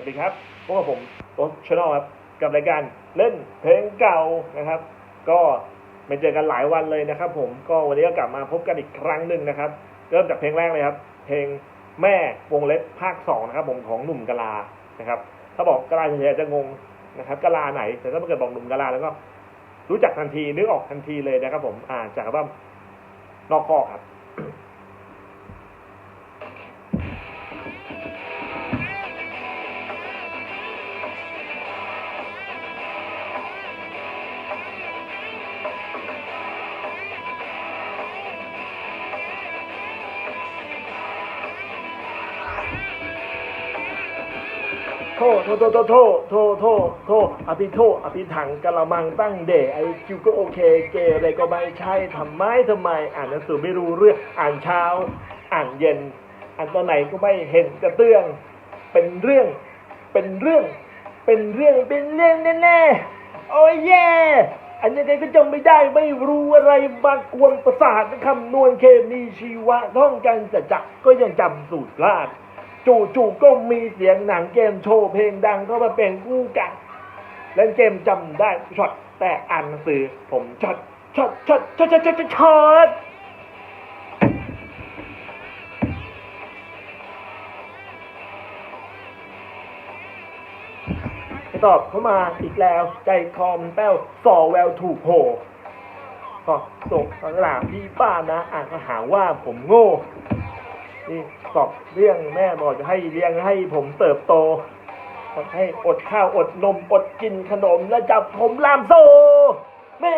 สวัสดีครับพบกับผมโอ๊ตชแนลครับกับรายการเล่นเพลงเก่านะครับ ก็ไม่เจอกันหลายวันเลยนะครับ ผมก็วันนี้ก็กลับมาพบกันอีกครั้งหนึ่งนะครับ เริ่มจากเพลงแรกเลยครับ เพลงแม่วงเล็บภาคสองนะครับ ผมของหนุ่มกะลานะครับ ถ้าบอกกะลาเฉยๆจะงงนะครับกะลาไหน แต่ถ้าเกิดบอกหนุ่มกะลาแล้วก็ รู้จักทันทีนึกออกทันทีเลยนะครับ ผมอ่าจากอัลบั้มนอกข้อครับ โทษโทษโทษโทษโทษโทษโทษอภิโทอภิถังกะละมังตั้งเดไอคิวก็โอเคเกอะไรก็ไม่ใช่ทำไมทำไม อ่านหนังสือไม่รู้เรื่องอ่านเช้า อ่านเย็น อ่านตอนไหนก็ไม่เห็นกระเตื้อง เป็นเรื่อง เป็นเรื่อง เป็นเรื่องเป็นเรื่องแน่ๆโอ้ยแย่อันนี้ใครก็จำไม่ได้ไม่รู้อะไรมากวนประสาทคำนวณเคมีชีวะท่องกันแต่จักก็ยังจำสูตรพลาด จู่ๆก็มีเสียงหนังเกมโชว์เพลงดังเข้ามาเป็นคู่กันเล่นเกมจำได้ช็อตแต่อ่านหนังสือผมช็อตช็อตช็อตช็อตช็อตช็อตช็อตตอบเข้ามาอีกแล้วใจคอมนแป้วสอแววถูกโหก็ส่งตอนหลังที่บ้านนะอ่านก็หาว่าผมโง่ นี่สอบเรื่องแม่บอกจะให้เลี้ยงให้ผมเติบโตให้อดข้าวอดนมอดกินขนมแล้วจับผมลามโซแม่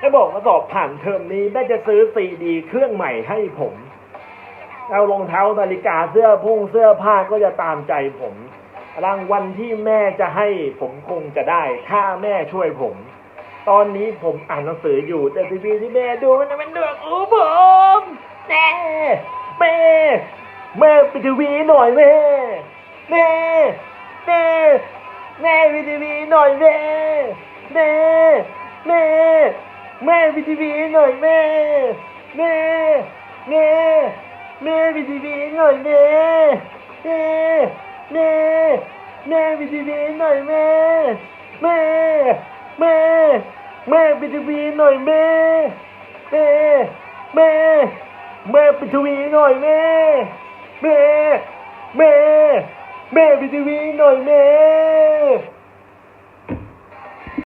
ให้บอกว่าสอบผ่านเทอมนี้แม่จะซื้อซีดีเครื่องใหม่ให้ผมเอารองเท้านาฬิกาเสื้อพุ่งเสื้อผ้าก็จะตามใจผมรางวัลที่แม่จะให้ผมคงจะได้ ถ้าแม่ช่วยผม ตอนนี้ผมอ่านหนังสืออยู่ แต่ทีวีที่แม่ดูมันเป็นเดือกอูผมแม่แม่แม่ไปทีวีหน่อยแม่แม่แม่แม่ไปทีวีหน่อยแม่แม่แม่ แม่ไปทีวีหน่อยแม่ แม่ แม่ แม่ไปทีวีหน่อยแม่แม่แม่แม่ไปทีวีหน่อยแม่ แม่ แม่ แม่ไปทีวีหน่อยแม่ แม่ แม่ แม่ไปทีวีหน่อยแม่ แม่ แม่ แม่ไปทีวีหน่อยแม่